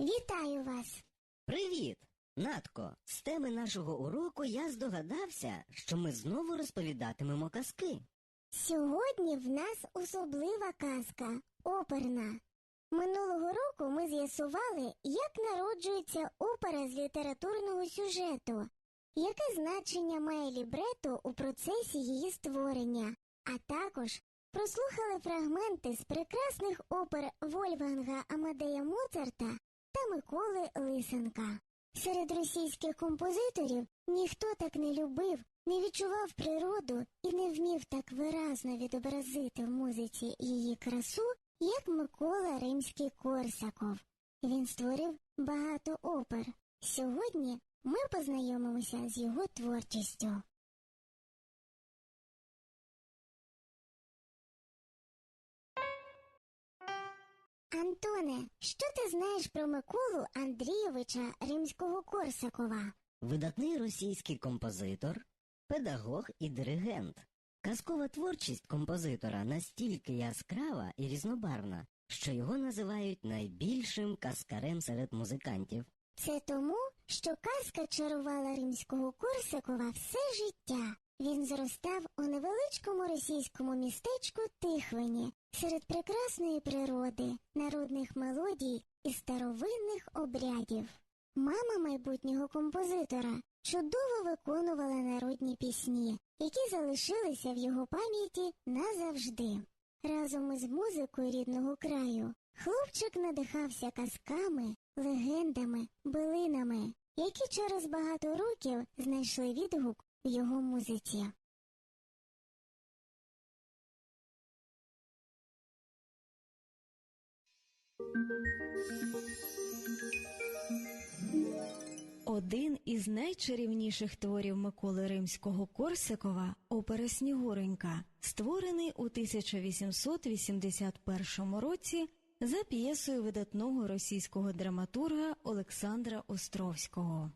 Вітаю вас! Привіт! Натко, з теми нашого уроку я здогадався, що ми знову розповідатимемо казки. Сьогодні в нас особлива казка оперна. Минулого року ми з'ясували, як народжується опера з літературного сюжету, яке значення має лібрето у процесі її створення, а також прослухали фрагменти з прекрасних опер Вольфганга Амадея Моцарта та Миколи Лисенка. Серед російських композиторів ніхто так не любив, не відчував природу і не вмів так виразно відобразити в музиці її красу, як Микола Римський Корсаков. Він створив багато опер. Сьогодні ми познайомимося з його творчістю. Антоне, що ти знаєш про Миколу Андрійовича Римського Корсакова? Видатний російський композитор, педагог і диригент. Казкова творчість композитора настільки яскрава і різнобарвна, що його називають найбільшим казкарем серед музикантів. Це тому, що казка чарувала римського Корсакова все життя. Він зростав у невеличкому російському містечку Тихвині серед прекрасної природи, народних мелодій і старовинних обрядів. Мама майбутнього композитора чудово виконувала народні пісні, які залишилися в його пам'яті назавжди. Разом із музикою рідного краю хлопчик надихався казками, легендами, билинами, які через багато років знайшли відгук його музиці. Один із найчарівніших творів Миколи Римського Корсакова опера Снігуренька, створений у 1881 році за п'єсою видатного російського драматурга Олександра Островського.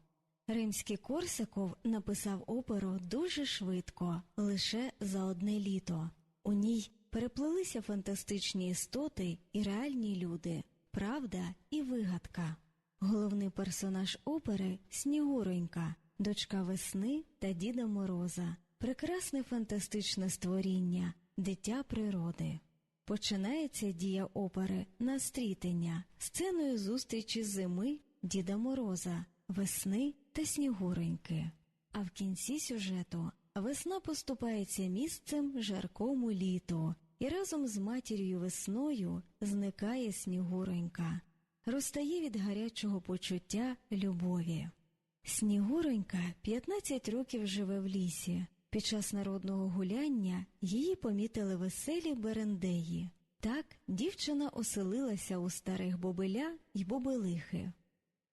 Римський Корсаков написав оперу дуже швидко, лише за одне літо. У ній переплелися фантастичні істоти і реальні люди, правда і вигадка. Головний персонаж опери Снігуренька, дочка весни та Діда Мороза, прекрасне фантастичне створіння, дитя природи. Починається дія опери на стрітення, сценою зустрічі зими Діда Мороза, весни та Снігуреньки. А в кінці сюжету весна поступається місцем жаркому літу, і разом з матір'ю весною зникає Снігуренька розтає від гарячого почуття любові. Снігуренька 15 років живе в лісі. Під час народного гуляння її помітили веселі берендеї. Так дівчина оселилася у старих бобиля й бобилихи.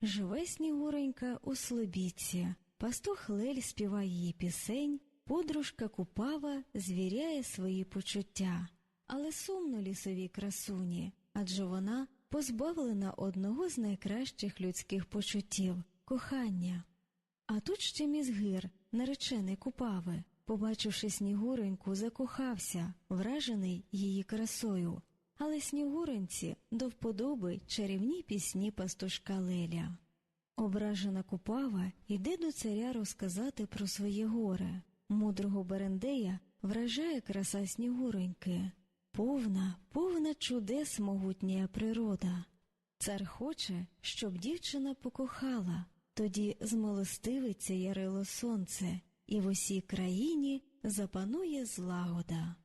Живе Снігуренька у слобідці, пастух Лель співає її пісень, подружка Купава звіряє свої почуття, але сумно лісовій красуні, адже вона позбавлена одного з найкращих людських почуттів кохання. А тут ще мізгир, наречений купави, побачивши Снігуреньку, закохався, вражений її красою, але Снігуренці до вподоби чарівні пісні пастушка Леля. Ображена купава йде до царя розказати про своє горе. Мудрого Берендея вражає краса Снігуреньки. Повна, повна чудес могутня природа. Цар хоче, щоб дівчина покохала, тоді змилостивиться ярило сонце, і в усій країні запанує злагода.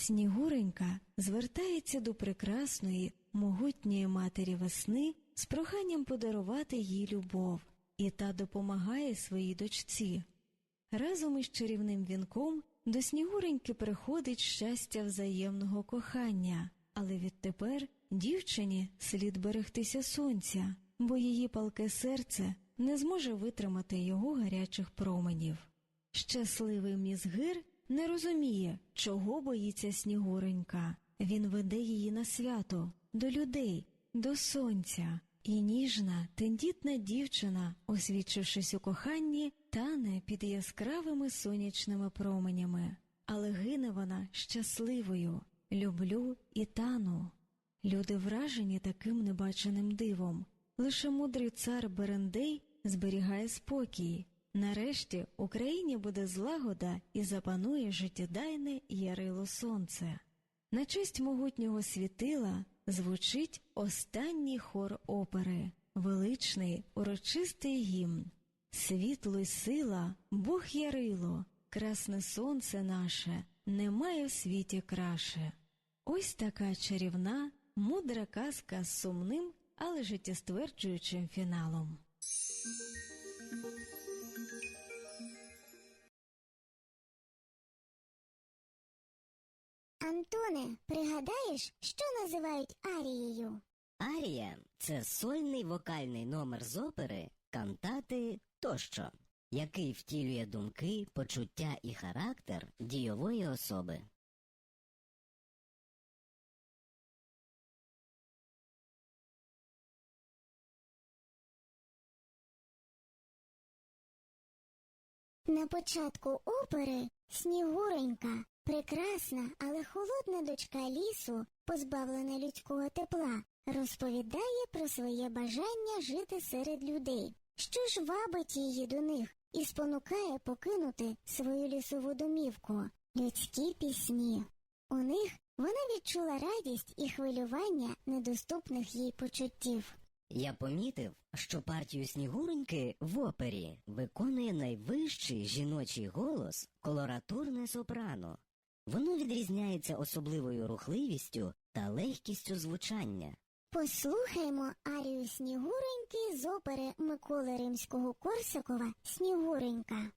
Снігуренька звертається до прекрасної, могутньої матері весни з проханням подарувати їй любов, і та допомагає своїй дочці. Разом із чарівним вінком до Снігуреньки приходить щастя взаємного кохання, але відтепер дівчині слід берегтися сонця, бо її палке серце не зможе витримати його гарячих променів. Щасливий мізгир не розуміє, чого боїться Снігуренька. Він веде її на свято, до людей, до сонця. І ніжна, тендітна дівчина, освідчившись у коханні, тане під яскравими сонячними променями, але гине вона щасливою, люблю і тану. Люди вражені таким небаченим дивом. Лише мудрий цар Берендей зберігає спокій. Нарешті Україні буде злагода і запанує життєдайне ярило сонце. На честь могутнього світила звучить останній хор опери, величний урочистий гімн. Світло й сила, Бог ярило, красне сонце наше, немає в світі краше. Ось така чарівна, мудра казка з сумним, але життєстверджуючим фіналом. Пригадаєш, що називають арією? Арія це сольний вокальний номер з опери, кантати тощо, який втілює думки, почуття і характер дійової особи. На початку опери Снігуренька, прекрасна, але холодна дочка лісу, позбавлена людського тепла, розповідає про своє бажання жити серед людей, що ж вабить її до них і спонукає покинути свою лісову домівку, людські пісні. У них вона відчула радість і хвилювання недоступних їй почуттів. Я помітив, що партію Снігуреньки в опері виконує найвищий жіночий голос колоратурне сопрано. Воно відрізняється особливою рухливістю та легкістю звучання. Послухаймо арію Снігуреньки з опери Миколи Римського Корсакова Снігуренька.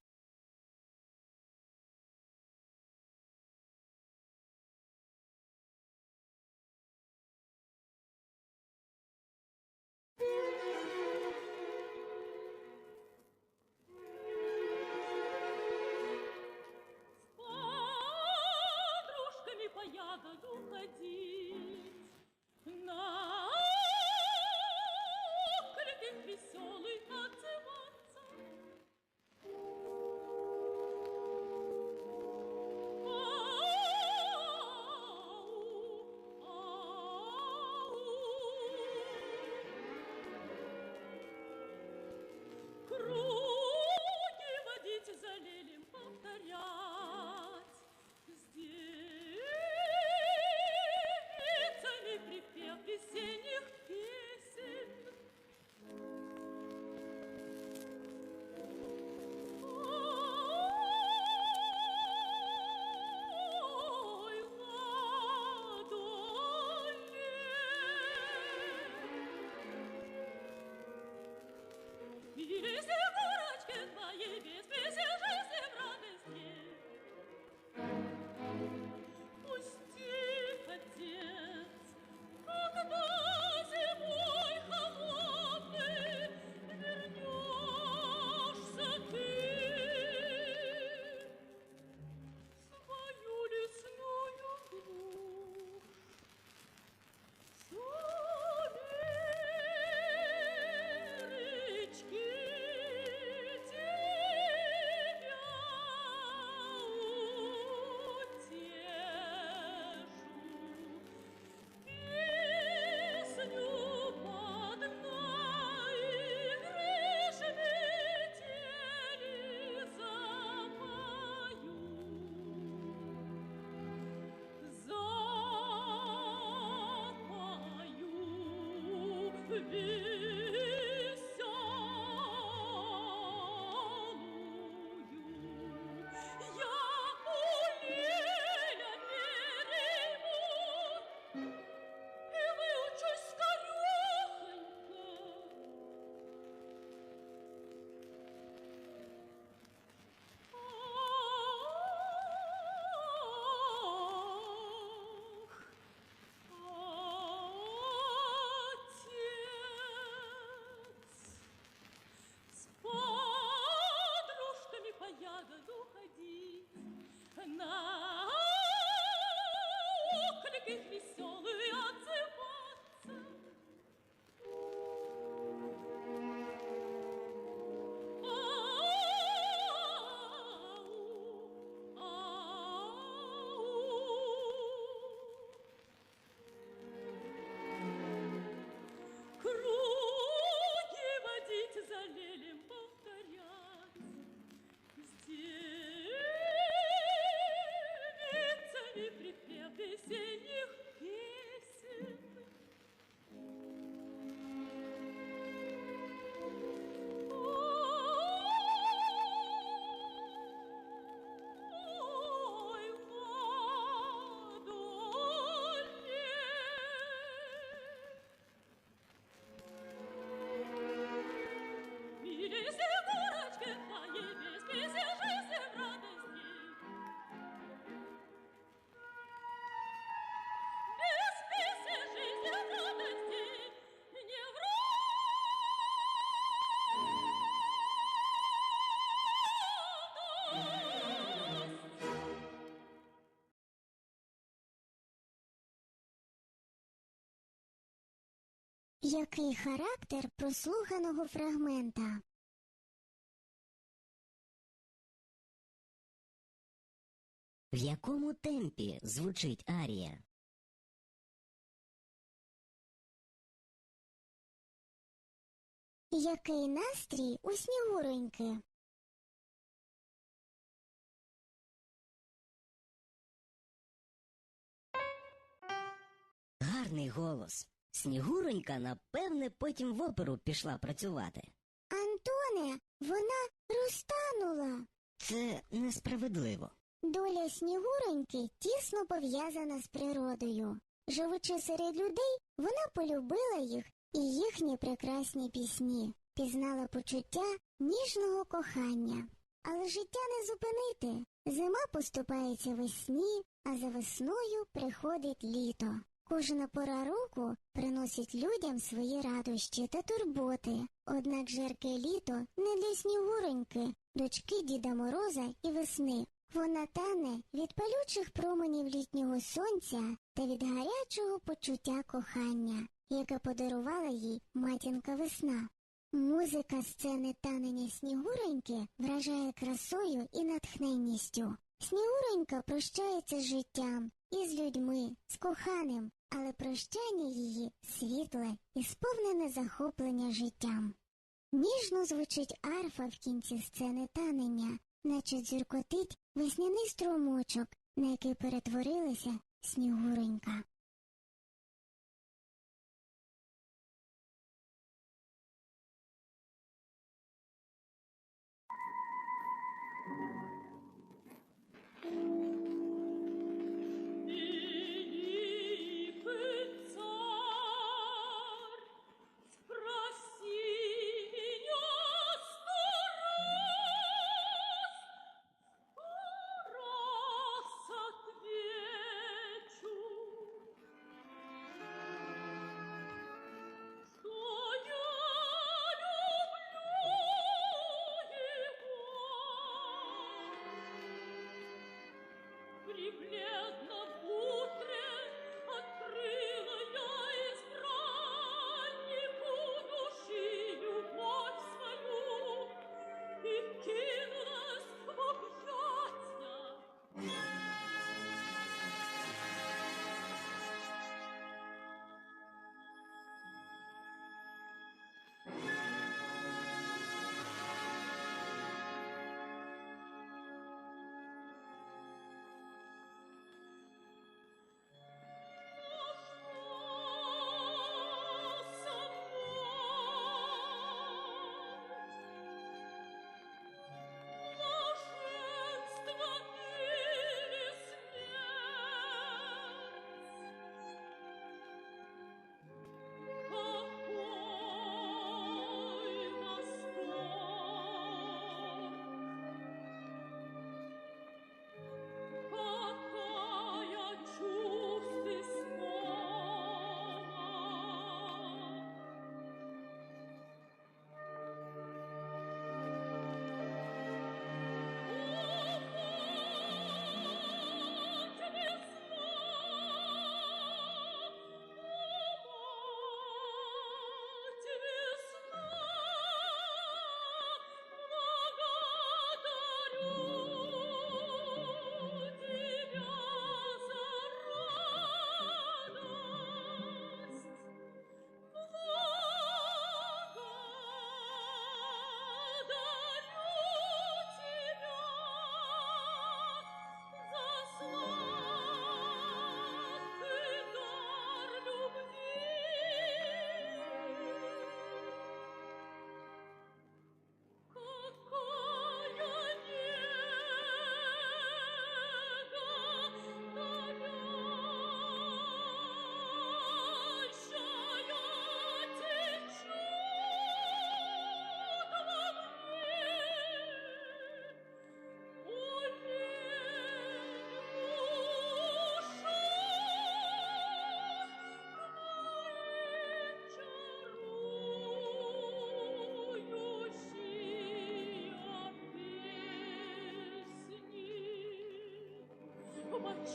Який характер прослуханого фрагмента? В якому темпі звучить арія? Який настрій у Снігуроньки? Гарний голос. Снігуронька, напевне, потім в оперу пішла працювати. Антоне, вона розтанула. Це несправедливо. Доля Снігуроньки тісно пов'язана з природою. Живучи серед людей, вона полюбила їх і їхні прекрасні пісні, пізнала почуття ніжного кохання. Але життя не зупинити. Зима поступається весні, а за весною приходить літо. Кожна пора року приносить людям свої радощі та турботи. Однак жарке літо не для снігуроньки, дочки Діда Мороза і весни. Вона тане від палючих променів літнього сонця та від гарячого почуття кохання, яке подарувала їй матінка весна. Музика сцени танення Снігуроньки вражає красою і натхненністю. Снігуронька прощається з життям і з людьми, з коханим, але прощання її світле і сповнене захоплення життям. Ніжно звучить арфа в кінці сцени танення, наче дзюркотить весняний струмочок, на який перетворилася Снігуронька. Великий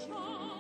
strong.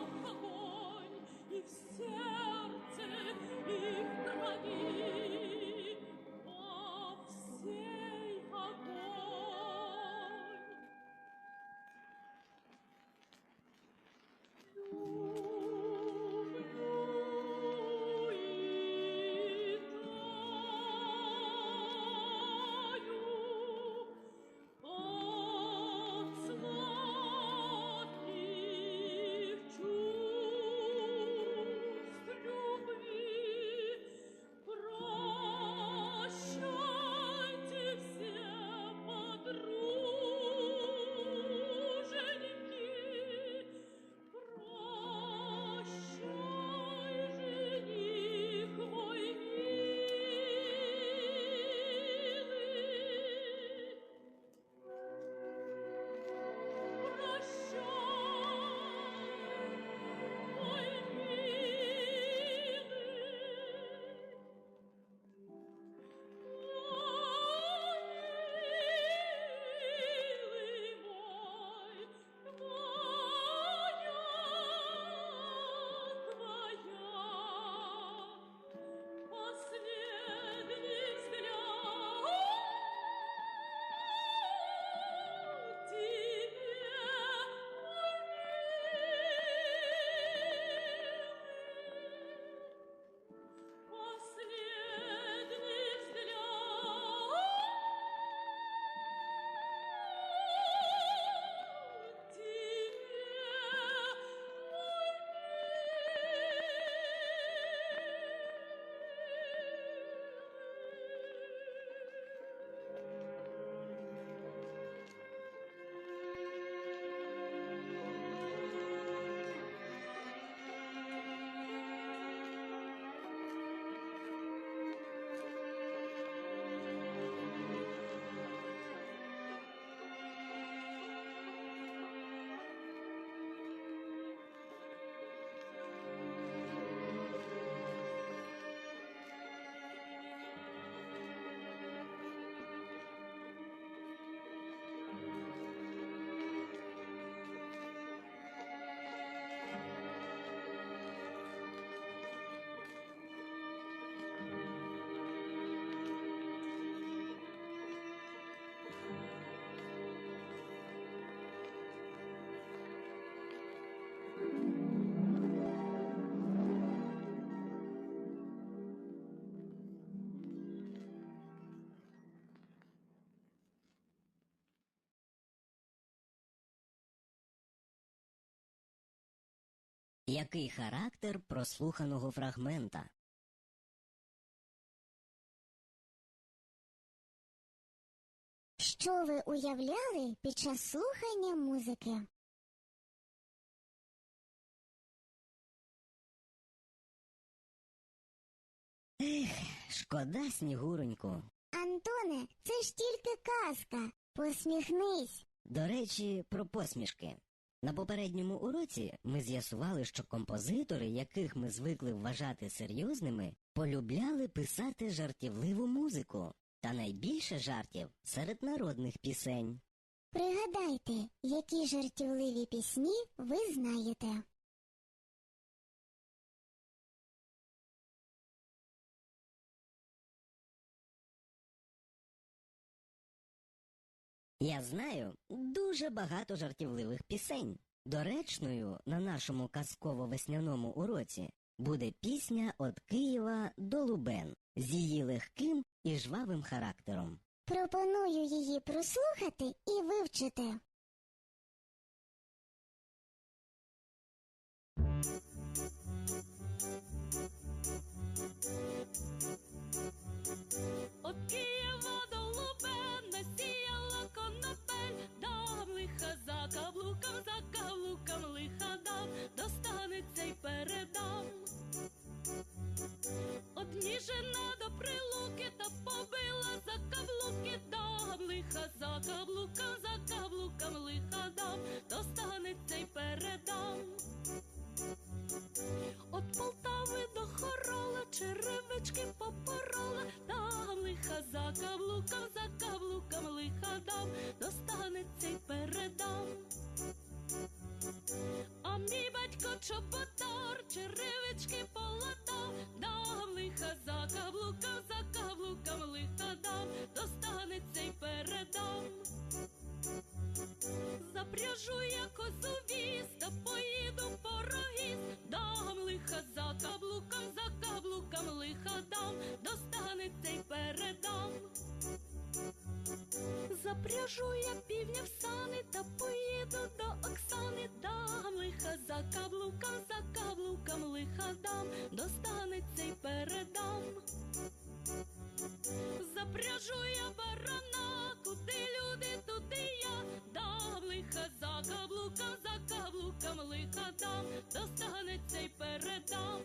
Який характер прослуханого фрагмента? Що ви уявляли під час слухання музики? Ех, Шкода, Снігуроньку. Антоне, це ж тільки казка. Посміхнись. До речі, про посмішки. На попередньому уроці ми з'ясували, що композитори, яких ми звикли вважати серйозними, полюбляли писати жартівливу музику, та найбільше жартів серед народних пісень. Пригадайте, які жартівливі пісні ви знаєте. Я знаю дуже багато жартівливих пісень. Доречною на нашому казково-весняному уроці буде пісня «От Києва до Лубен» з її легким і жвавим характером. Пропоную її прослухати і вивчити. Каблуком, за каблуком лиха дам, достанеться й передам. А мій батько чоботар, черевички полатав, дам лиха за каблуком, за каблуком лиха дам, достанеться й передам. Запряжу я козу віз, та поїду дам лиха за каблуком, за каблуком лиха дам, достанеться й передам. Запряжу я півня в сани, та поїду до Оксани, дам лиха за каблуком, за каблуком лиха дам, достанеться й передам. Запряжу я барана, куди люди, туди я дам лиха за каблуком, за каблуком лиха дам, достанеться й передам.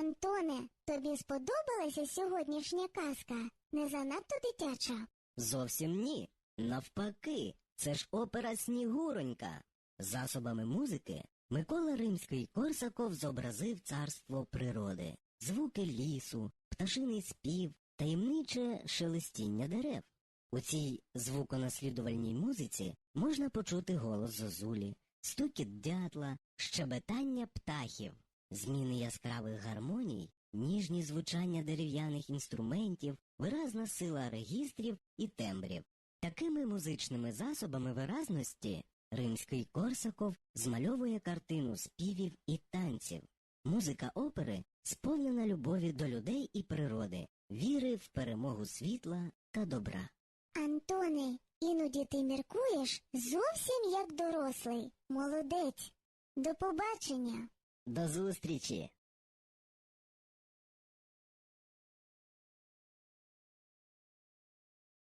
Антоне, тобі сподобалася сьогоднішня казка? Не занадто дитяча? Зовсім ні. Навпаки, Це ж опера Снігуронька. Засобами музики Микола Римський Корсаков зобразив царство природи, звуки лісу, пташиний спів, таємниче шелестіння дерев. У цій звуконаслідувальній музиці можна почути голос зозулі, стукіт дятла, щебетання птахів, зміни яскравих гармоній, ніжні звучання дерев'яних інструментів, виразна сила регістрів і тембрів. Такими музичними засобами виразності римський Корсаков змальовує картину співів і танців. Музика опери сповнена любові до людей і природи, віри в перемогу світла та добра. Антоне, іноді ти міркуєш зовсім як дорослий. Молодець. До побачення. До зустрічі!